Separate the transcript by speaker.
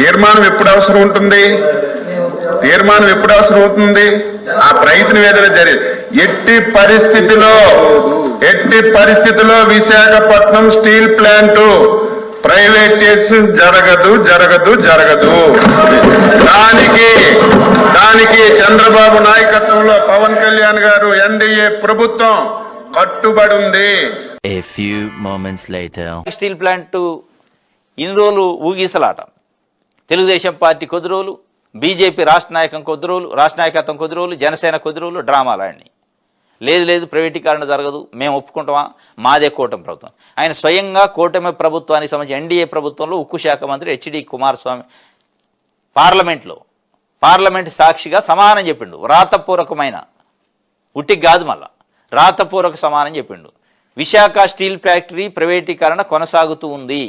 Speaker 1: తీర్మానం ఎప్పుడు అవసరం ఉంటుంది? తీర్మానం ఎప్పుడు అవసరం అవుతుంది? ఆ ప్రయత్నం ఏదైనా జరిగింది ఎట్టి పరిస్థితిలో ఎట్టి పరిస్థితిలో విశాఖపట్నం స్టీల్ ప్లాంట్ ప్రైవేటైజేషన్ జరగదు జరగదు జరగదు. దానికి దానికి చంద్రబాబు నాయకత్వంలో పవన్ కళ్యాణ్ గారు ఎన్డీఏ ప్రభుత్వం కట్టుబడి ఉంది.
Speaker 2: A few moments later.
Speaker 3: Steel plant ఇన్ని రోజులు ఊగిసలాట. తెలుగుదేశం పార్టీ కొద్ది రోజులు బీజేపీ రాష్ట్ర నాయకం కొద్ది రోజులు రాష్ట్ర నాయకత్వం కొద్ది రోజులు జనసేన కొద్ది రోజులు డ్రామాలు లేదు లేదు ప్రైవేటీకరణ జరగదు మేము ఒప్పుకుంటామా? మాదే కూటమి ప్రభుత్వం. ఆయన స్వయంగా కూటమి ప్రభుత్వానికి సంబంధించి ఎన్డీఏ ప్రభుత్వంలో ఉక్కు శాఖ మంత్రి హెచ్డి కుమారస్వామి పార్లమెంట్లో పార్లమెంట్ సాక్షిగా సమానం చెప్పిండు. వ్రాతపూర్వకమైన ఉట్టికి కాదు మళ్ళా రాతపూర్వక సమానం చెప్పిండు. విశాఖ స్టీల్ ఫ్యాక్టరీ ప్రైవేటీకరణ కొనసాగుతూ ఉంది.